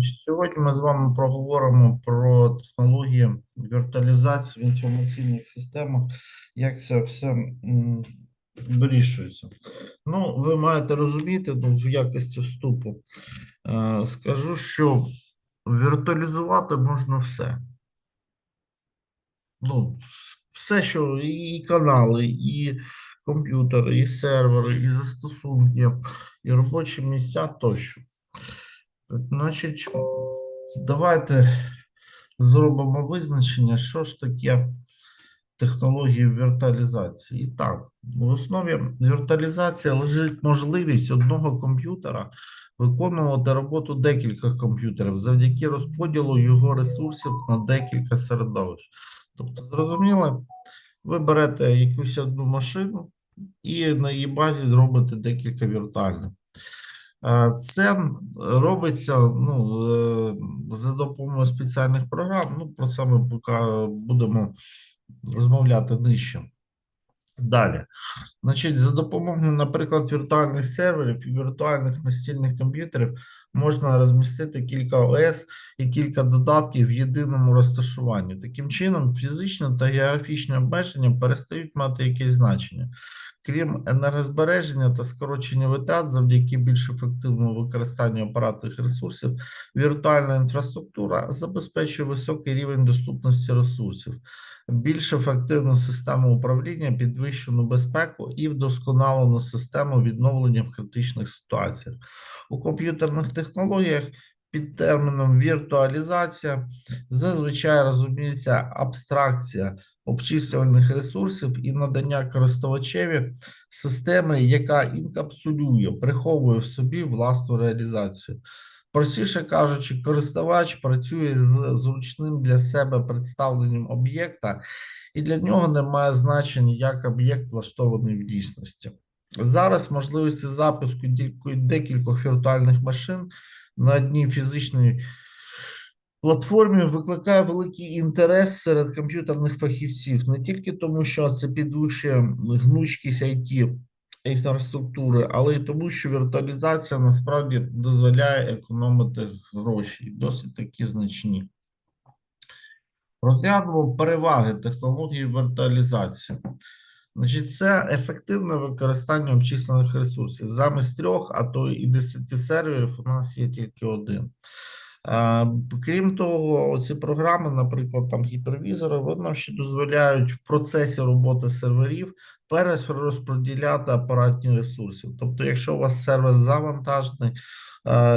Сьогодні ми з вами проговоримо про технології віртуалізації в інформаційних системах, як це все вирішується. Ну, ви маєте розуміти, ну, в якості вступу, е, скажу, що віртуалізувати можна все. Ну, все, що і канали, і комп'ютери, і сервери, і застосунки, і робочі місця тощо. Значить, давайте зробимо визначення, що ж таке технології віртуалізації. І так, в основі віртуалізації лежить можливість одного комп'ютера виконувати роботу декількох комп'ютерів завдяки розподілу його ресурсів на декілька середовищ. Тобто, зрозуміло, ви берете якусь одну машину і на її базі робите декілька віртуальних. Це робиться ну, е, за допомогою спеціальних програм. Ну, про це ми поки будемо розмовляти нижче. Далі. Значить, за допомогою, наприклад, віртуальних серверів і віртуальних настільних комп'ютерів можна розмістити кілька ОС і кілька додатків в єдиному розташуванні. Таким чином, фізичне та географічне обмеження перестають мати якесь значення. Крім енергозбереження та скорочення витрат завдяки більш ефективному використанню апаратних ресурсів, віртуальна інфраструктура забезпечує високий рівень доступності ресурсів, більш ефективну систему управління, підвищену безпеку і вдосконалену систему відновлення в критичних ситуаціях. У комп'ютерних технологіях під терміном віртуалізація зазвичай розуміється абстракція обчислювальних ресурсів і надання користувачеві системи, яка інкапсулює, приховує в собі власну реалізацію. Простіше кажучи, користувач працює з зручним для себе представленням об'єкта, і для нього немає значення, як об'єкт влаштований в дійсності. Зараз можливості запуску декількох віртуальних машин на одній фізичній платформі викликає великий інтерес серед комп'ютерних фахівців не тільки тому, що це підвищує гнучкість IT інфраструктури, але й тому, що віртуалізація насправді дозволяє економити гроші, досить такі значні. Розглянемо переваги технології віртуалізації. Значить, це ефективне використання обчислених ресурсів. Замість трьох, а то і десяти серверів у нас є тільки один. Крім того, ці програми, наприклад, там гіпервізори, вони ще дозволяють в процесі роботи серверів перерозподіляти апаратні ресурси. Тобто, якщо у вас сервер завантажений,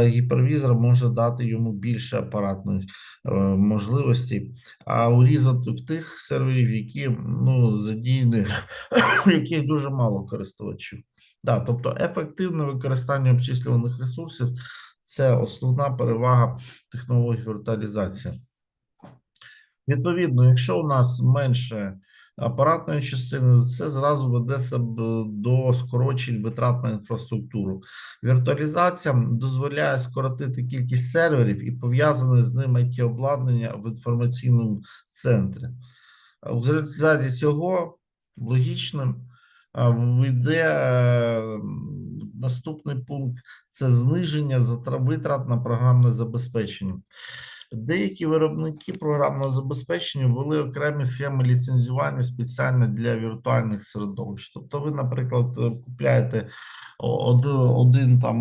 гіпервізор може дати йому більше апаратних е, можливостей, а урізати в тих серверів, які ну, задіяні, в яких дуже мало користувачів. Да, тобто ефективне використання обчислюваних ресурсів це основна перевага технологій віртуалізації. Відповідно, якщо у нас менше апаратної частини, це зразу веде себе до скорочень витрат на інфраструктуру. Віртуалізація дозволяє скоротити кількість серверів і пов'язане з ними it обладнання в інформаційному центрі. В результаті цього логічним вийде е, наступний пункт це зниження витрат на програмне забезпечення. Деякі виробники програмного забезпечення ввели окремі схеми ліцензування спеціально для віртуальних середовищ. Тобто, ви, наприклад, е, купляєте один, один там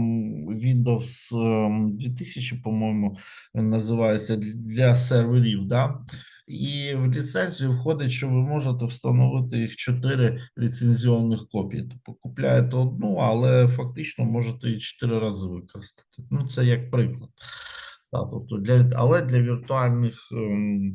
Windows ем, 2000, по-моєму, називається для серверів, да? І в ліцензію входить, що ви можете встановити їх чотири ліцензіонних копії. Тобто купляєте одну, але фактично можете її чотири рази використати. Ну, це як приклад. Так, тобто для, але для віртуальних ем,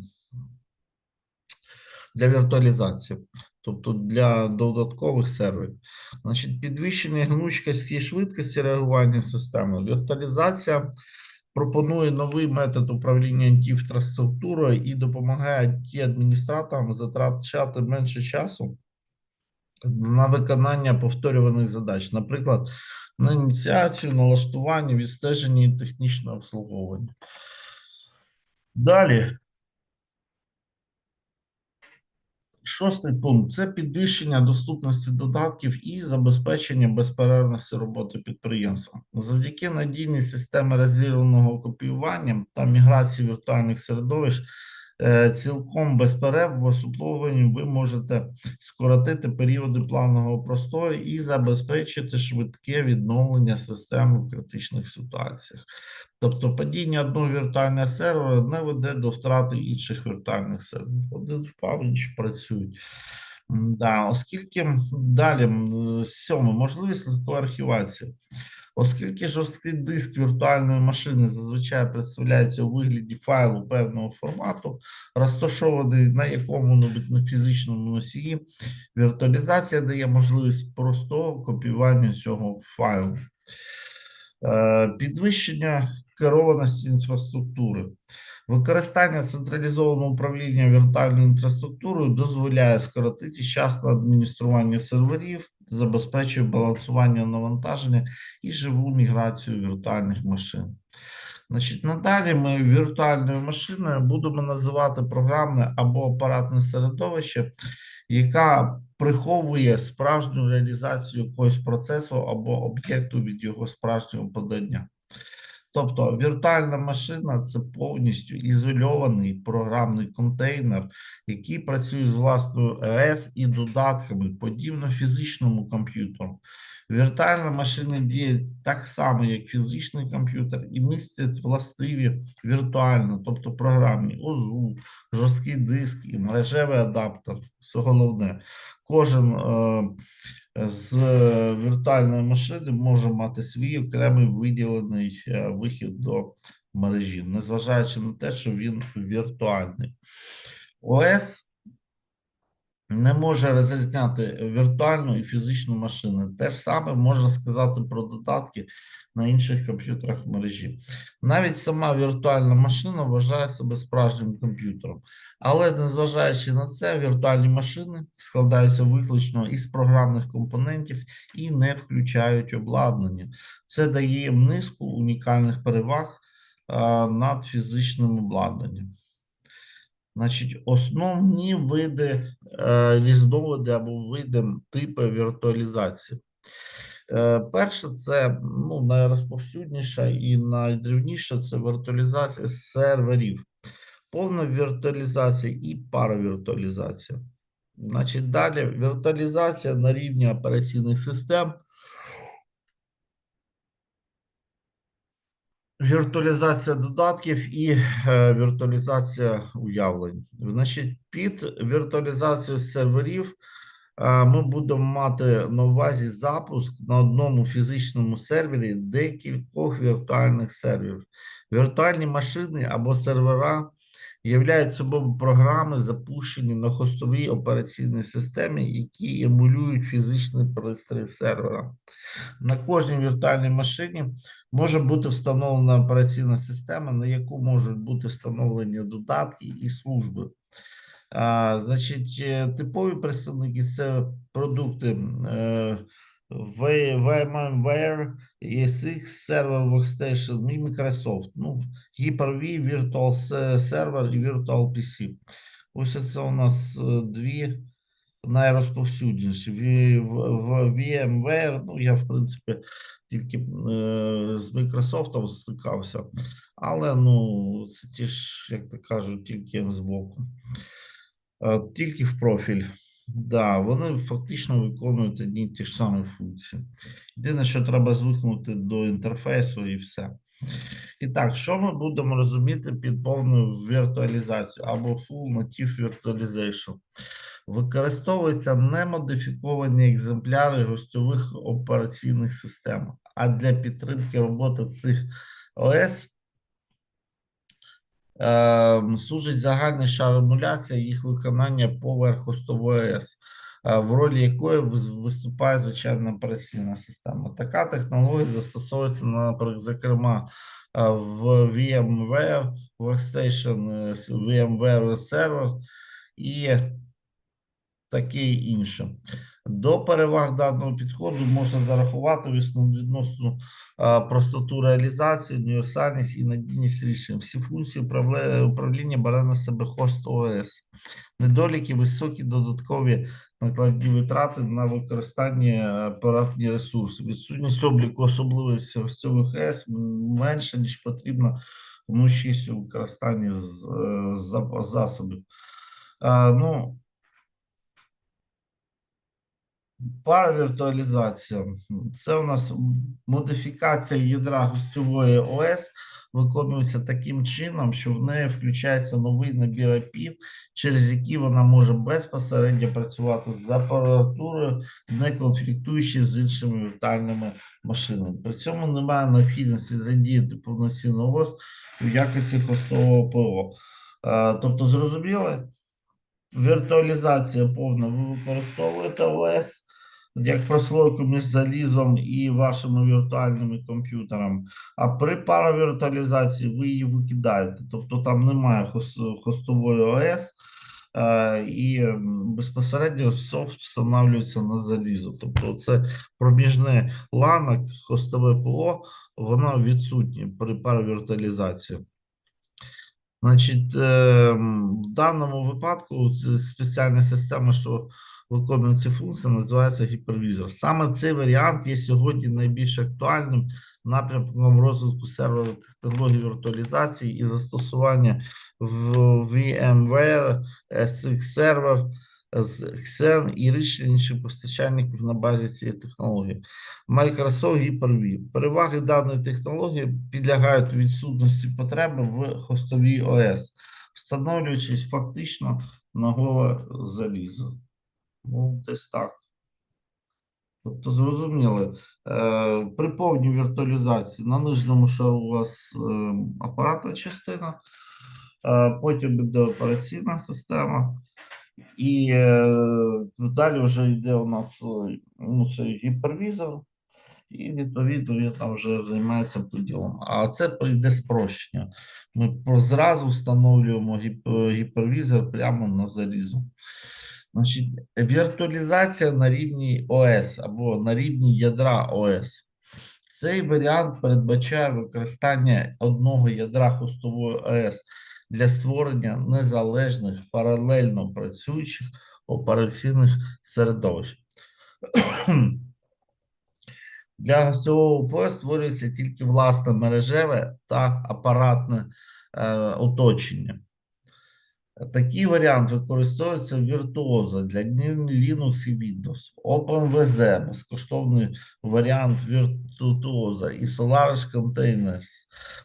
для віртуалізації, тобто для додаткових серверів. Значить, підвищення гнучкості і швидкості реагування системи. Віртуалізація пропонує новий метод управління інфраструктурою і допомагає it адміністраторам затрачати менше часу на виконання повторюваних задач, наприклад, на ініціацію, налаштування, відстеження і технічне обслуговування. Далі. Шостий пункт це підвищення доступності додатків і забезпечення безперервності роботи підприємства. Завдяки надійній системі розірваного копіювання та міграції віртуальних середовищ. Е, Цілком без перерв в обслуговуванні ви можете скоротити періоди планового простою і забезпечити швидке відновлення системи в критичних ситуаціях. Тобто падіння одного віртуального сервера не веде до втрати інших віртуальних серверів. Один впав, інші працюють. Да, оскільки далі сьоме, можливість легкої архівації. Оскільки жорсткий диск віртуальної машини зазвичай представляється у вигляді файлу певного формату, розташований на якому-небудь фізичному носії, віртуалізація дає можливість простого копіювання цього файлу. Е, Підвищення керованості інфраструктури. Використання централізованого управління віртуальною інфраструктурою дозволяє скоротити час на адміністрування серверів, забезпечує балансування навантаження і живу міграцію віртуальних машин. Значить, надалі ми віртуальною машиною будемо називати програмне або апаратне середовище, яка приховує справжню реалізацію якогось процесу або об'єкту від його справжнього подання. Тобто віртуальна машина це повністю ізольований програмний контейнер, який працює з власною РС і додатками, подібно фізичному комп'ютеру. Віртуальна машина діє так само, як фізичний комп'ютер, і містить властиві віртуально, тобто програмні ОЗУ, жорсткий диск і мережевий адаптер. Все головне. Кожен е, з віртуальної машини може мати свій окремий виділений е, вихід до мережі, незважаючи на те, що він віртуальний. ОС не може розрізняти віртуальну і фізичну машину. Те ж саме можна сказати про додатки на інших комп'ютерах мережі. Навіть сама віртуальна машина вважає себе справжнім комп'ютером. Але незважаючи на це, віртуальні машини складаються виключно із програмних компонентів і не включають обладнання. Це дає їм низку унікальних переваг над фізичним обладнанням. Значить, основні види е, різновиди або види типи віртуалізації. Е, перше, це ну, найрозповсюдніша і найдрівніша це віртуалізація серверів, повна віртуалізація і паравіртуалізація. Значить, далі віртуалізація на рівні операційних систем. Віртуалізація додатків і е, віртуалізація уявлень. Значить, під віртуалізацією серверів е, ми будемо мати на увазі запуск на одному фізичному сервері декількох віртуальних серверів. Віртуальні машини або сервера являють собою програми, запущені на хостовій операційній системі, які емулюють фізичний пристрій сервера. На кожній віртуальній машині може бути встановлена операційна система, на яку можуть бути встановлені додатки і служби. А, значить, е, типові представники це продукти е, VMware, ESX, Server Workstation і Microsoft. Ну, Hyper-V, Virtual Se- Server і Virtual PC. Ось це у нас е, дві найрозповсюдніші. VMware, ну, я, в принципі, тільки е, з Microsoft стикався, але ну, це ті ж, як то кажуть, тільки збоку. Е, Тільки в профіль. Да, вони фактично виконують одні ті ж самі функції. Єдине, що треба звикнути до інтерфейсу і все. І так, що ми будемо розуміти під повною віртуалізацією або Full Native Virtualization? Використовуються немодифіковані екземпляри гостьових операційних систем, а для підтримки роботи цих ОС служить загальний шар емуляції їх виконання поверх хостової ОС, е, в ролі якої виступає звичайна операційна система. Така технологія застосовується, наприклад, зокрема, е, в VMware Workstation, е, VMware Server і таке інше. До переваг даного підходу можна зарахувати відносну простоту реалізації, універсальність і надійність рішень. Всі функції управління бере на себе хост ОС. Недоліки високі додаткові накладні витрати на використання апаратні ресурси. Відсутність обліку особливостей гостьових ОС менше, ніж потрібно вночі у використанні е, за- засобів. А, ну, Паравіртуалізація це у нас модифікація ядра гостьової ОС виконується таким чином, що в неї включається новий набір АПІ, через які вона може безпосередньо працювати з апаратурою, не конфліктуючи з іншими віртуальними машинами. При цьому немає необхідності задіяти повноцінну ОС в якості хостового ПО. Е, Тобто, зрозуміли? Віртуалізація повна. Ви використовуєте ОС як прослойку між залізом і вашими віртуальними комп'ютерами. А при паравіртуалізації ви її викидаєте. Тобто там немає хостової ОС, е, і безпосередньо софт встановлюється на залізо. Тобто це проміжне ланок, хостове ПО, воно відсутнє при паравіртуалізації. Значить, е, в даному випадку спеціальна система, що виконує ці функції, називається гіпервізор. Саме цей варіант є сьогодні найбільш актуальним напрямком розвитку серверних технологій віртуалізації і застосування в VMware, SX Server, з Xen і рішень постачальників на базі цієї технології. Microsoft Hyper-V. Переваги даної технології підлягають відсутності потреби в хостовій ОС, встановлюючись фактично на голе залізо. Ну, десь так. Тобто, зрозуміли, е, при повній віртуалізації на нижньому шару у вас е, апаратна частина, е, потім йде операційна система, і далі вже йде у нас ну, це гіпервізор, і відповідно він там вже займається поділом. А це прийде спрощення. Ми зразу встановлюємо гіпервізор прямо на залізо. Значить, віртуалізація на рівні ОС або на рівні ядра ОС. Цей варіант передбачає використання одного ядра хостової ОС для створення незалежних паралельно працюючих операційних середовищ. Для гостьового ПО створюється тільки власне мережеве та апаратне е, оточення. Такий варіант використовується віртуозо для Linux і Windows. OpenVZ – безкоштовний варіант віртуоза і Solaris Containers.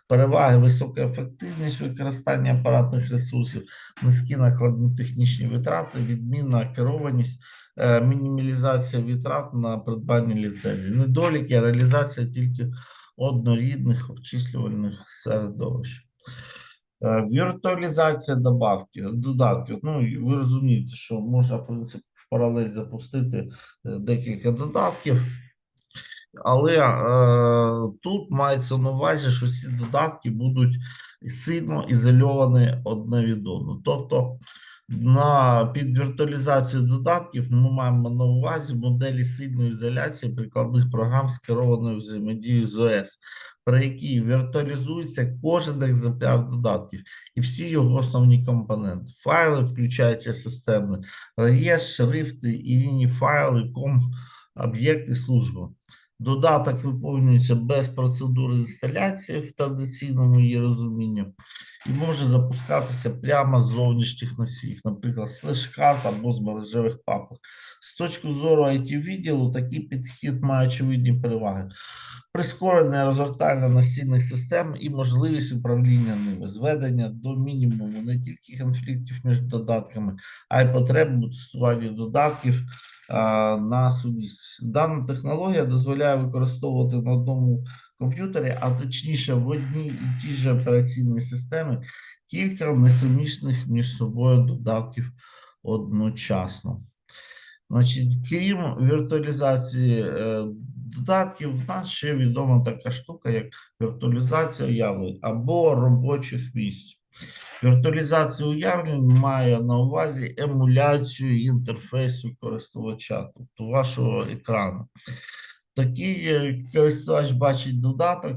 Переваги висока ефективність використання апаратних ресурсів, низькі накладні технічні витрати, відмінна керованість, е, мінімалізація витрат на придбання ліцензій. Недоліки, реалізація тільки однорідних обчислювальних середовищ. Е, Віртуалізація добавки, додатків. Ну, ви розумієте, що можна, в принципі, в паралель запустити е, декілька додатків, але е, тут мається на увазі, що ці додатки будуть сильно ізольовані одне від одного. Тобто на під віртуалізацію додатків ми маємо на увазі моделі сильної ізоляції прикладних програм з керованою взаємодією з ОС, при якій віртуалізується кожен екземпляр додатків і всі його основні компоненти. Файли, включаючи системні, реєстр, шрифти, і лінії файли, ком, об'єкти, служби. Додаток виповнюється без процедури інсталяції в традиційному її розумінні і може запускатися прямо з зовнішніх носіїв, наприклад, з флеш-карт або з мережевих папок. З точки зору it відділу такий підхід має очевидні переваги. Прискорення розгортання настільних систем і можливість управління ними, зведення до мінімуму не тільки конфліктів між додатками, а й потреби у тестуванні додатків на сумісність. Дана технологія дозволяє використовувати на одному комп'ютері, а точніше в одній і тій же операційній системі кілька несумісних між собою додатків одночасно. Значить, крім віртуалізації е, додатків, в нас ще відома така штука, як віртуалізація явлень або робочих місць. Віртуалізація уявлень має на увазі емуляцію інтерфейсу користувача, тобто вашого екрану. Такий е, користувач бачить додаток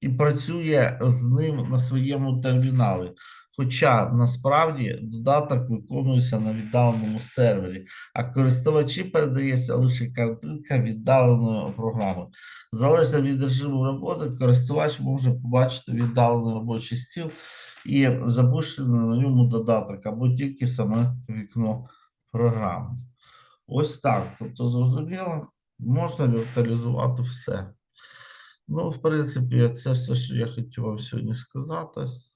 і працює з ним на своєму терміналі. Хоча насправді додаток виконується на віддаленому сервері, а користувачі передається лише картинка віддаленої програми. Залежно від режиму роботи, користувач може побачити віддалений робочий стіл і запущений на ньому додаток або тільки саме вікно програми. Ось так. Тобто, зрозуміло, можна віртуалізувати все. Ну, в принципі, це все, що я хотів вам сьогодні сказати.